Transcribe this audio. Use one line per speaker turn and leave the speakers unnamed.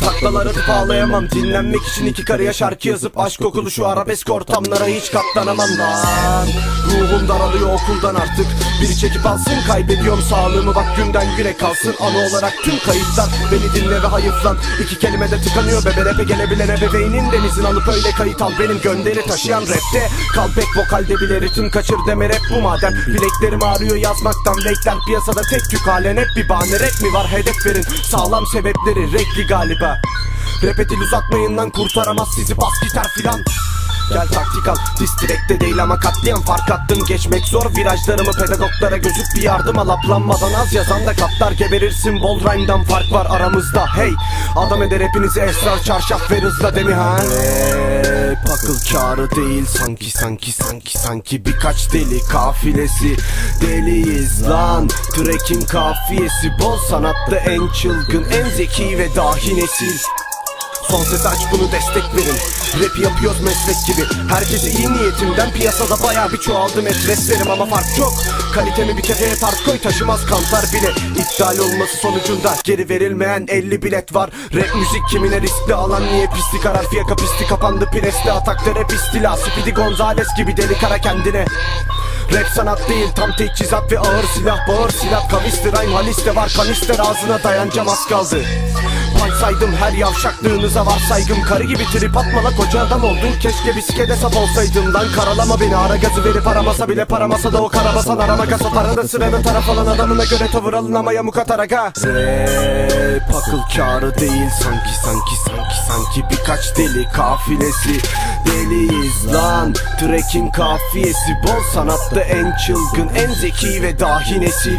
Taklaları atıp ağlayamam Dinlenmek için iki karıya şarkı yazıp Aşk kokulu şu arabesk ortamlara hiç katlanamam. lan Ruhum daralıyor okuldan artık. Biri çekip alsın kaybediyorum sağlığımı. Bak günden güne kalsın. Anı olarak tüm kayıtlar. Beni dinle ve hayıflan. İki kelimede tıkanıyor. Bebe rap'e gelebilen ebeveynin denizin alıp öyle kayıt al. Benim gönderi taşıyan rapte Kal pek vokalde bile ritim kaçır deme rap bu madem Bileklerim ağrıyor yazmaktan. Bekler piyasada tek tük halen. Hep bir bahane Rap mi var? Hedef verin. Sağlam sebepleri. Renkli galiba Rap dil uzatmayın lan kurtaramaz sizi bas gitar filan Gel taktik al. Distrikte değil ama katliam fark attım. Geçmek zor. Virajlarımı pedagoglara gözük bir yardım al. Aplanmadan az yazan da katlar geberirsin. Bol rhyme'dan fark var aramızda. Hey! Adam eder hepinizi. Esrar çarşaf ver hızla demi ha? Rap akıl kârı değil. Sanki sanki sanki sanki Birkaç deli kafilesi. Deliyiz lan. Trek'in kafiyesi. Bol sanatta en çılgın En zeki ve dahi nesil Son ses aç bunu destek verin. Rap yapıyoruz meslek gibi. Herkese iyi niyetimden piyasada baya bir çoğaldım etreslerim ama fark çok Kalitemi bir kefeye tart koy taşımaz kantar bile. İptal olması sonucunda geri verilmeyen 50 bilet var. Rap müzik kimine riskli alan niye pislik arar? Fiyaka pisti kapandı presli atakta rap istila. Speedy Gonzales gibi deli kara kendine. Rap sanat değil tam teçhizat ve ağır silah Bağır silah. Kavisli rhyme haliste var kanister ağzına dayanacağım az kaldı saydım her yavşaklığınıza var saygım Karı gibi trip atma koca adam oldun. Keşke bisikede sap olsaydın lan. Karalama beni ara gazı verip aramasa bile Paramasa da o karabasan. Arama gasa Parada sırada taraf alan adamına göre tavır alın ama yamuk atar aga Rap akıl değil. Sanki sanki sanki sanki Birkaç deli kafilesi. Deliyiz lan. Trek'in kafiyesi. Bol sanatta en çılgın En zeki ve dahi nesil